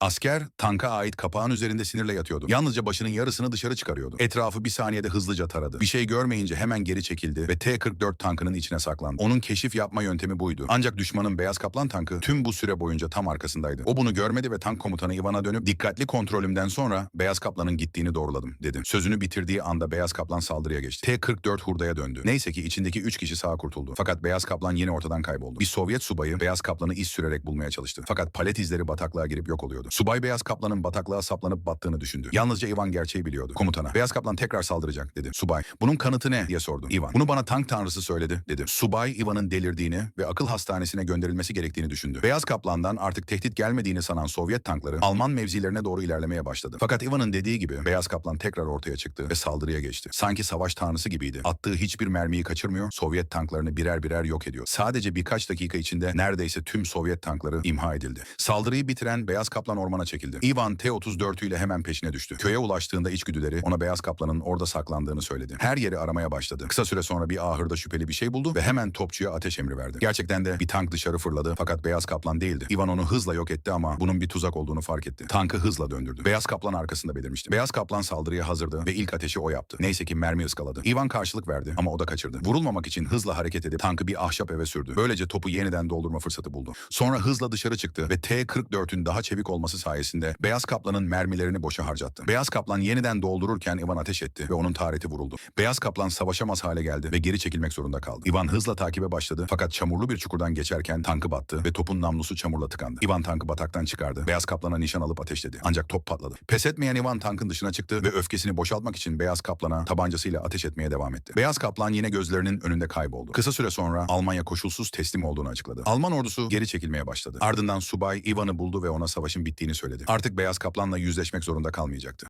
Asker tanka ait kapağın üzerinde sinirle yatıyordu. Yalnızca başının yarısını dışarı çıkarıyordu. Etrafı bir saniyede hızlıca taradı. Bir şey görmeyince hemen geri çekildi ve T-44 tankının içine saklandı. Onun keşif yapma yöntemi buydu. Ancak düşmanın Beyaz Kaplan tankı tüm bu süre boyunca tam arkasındaydı. O bunu görmedi ve tank komutanı Ivan'a dönüp dikkatli kontrolümden sonra Beyaz Kaplan'ın gittiğini doğruladım dedi. Sözünü bitirdiği anda Beyaz Kaplan saldırıya geçti. T-44 hurdaya döndü. Neyse ki içindeki 3 kişi sağ kurtuldu. Fakat Beyaz Kaplan yine ortadan kayboldu. Bir Sovyet subayı Beyaz Kaplan'ı iz sürerek bulmaya çalıştı. Fakat palet izleri bataklığa girip yok oluyordu. Subay Beyaz Kaplan'ın bataklığa saplanıp battığını düşündü. Yalnızca Ivan gerçeği biliyordu. Komutana, Beyaz Kaplan tekrar saldıracak dedi. Subay, bunun kanıtı ne diye sordu. Ivan, bunu bana tank tanrısı söyledi dedi. Subay, Ivan'ın delirdiğini ve akıl hastanesine gönderilmesi gerektiğini düşündü. Beyaz Kaplan'dan artık tehdit gelmediğini sanan Sovyet tankları Alman mevzilerine doğru ilerlemeye başladı. Fakat Ivan'ın dediği gibi Beyaz Kaplan tekrar ortaya çıktı ve saldırıya geçti. Sanki savaş tanrısı gibiydi. Attığı hiçbir mermiyi kaçırmıyor, Sovyet tanklarını birer birer yok ediyor. Sadece birkaç dakika içinde neredeyse tüm Sovyet tankları imha edildi. Saldırıyı bitiren Beyaz Kaplan ormana çekildi. Ivan T-34 ile hemen peşine düştü. Köye ulaştığında içgüdüleri ona Beyaz Kaplan'ın orada saklandığını söyledi. Her yeri aramaya başladı. Kısa süre sonra bir ahırda şüpheli bir şey buldu ve hemen topçuya ateş emri verdi. Gerçekten de bir tank dışarı fırladı fakat Beyaz Kaplan değildi. Ivan onu hızla yok etti ama bunun bir tuzak olduğunu fark etti. Tankı hızla döndürdü. Beyaz Kaplan arkasında belirmişti. Beyaz Kaplan saldırıya hazırdı ve ilk ateşi o yaptı. Neyse ki mermi ıskaladı. Ivan karşılık verdi ama o da kaçırdı. Vurulmamak için hızla hareket edip tankı bir ahşap eve sürdü. Böylece topu yeniden doldurma fırsatı buldu. Sonra hızla dışarı çıktı ve T-44'ün daha çevik olması sayesinde Beyaz Kaplan'ın mermilerini boşa harcattı. Beyaz Kaplan yeniden doldururken Ivan ateş etti ve onun tarihti vuruldu. Beyaz Kaplan savaşamaz hale geldi ve geri çekilmek zorunda kaldı. Ivan hızla takibe başladı fakat çamurlu bir çukurdan geçerken tankı battı ve topun namlusu çamurla tıkandı. Ivan tankı bataktan çıkardı. Beyaz Kaplan'a nişan alıp ateşledi. Ancak top patladı. Pes etmeyen Ivan tankın dışına çıktı ve öfkesini boşaltmak için Beyaz Kaplan'a tabancasıyla ateş etmeye devam etti. Beyaz Kaplan yine gözlerinin önünde kayboldu. Kısa süre sonra Almanya koşulsuz teslim olduğunu açıkladı. Alman ordusu geri çekilmeye başladı. Ardından subay Ivan'ı buldu ve ona savaşın bittiğini söyledi. Artık Beyaz Kaplan'la yüzleşmek zorunda kalmayacaktı.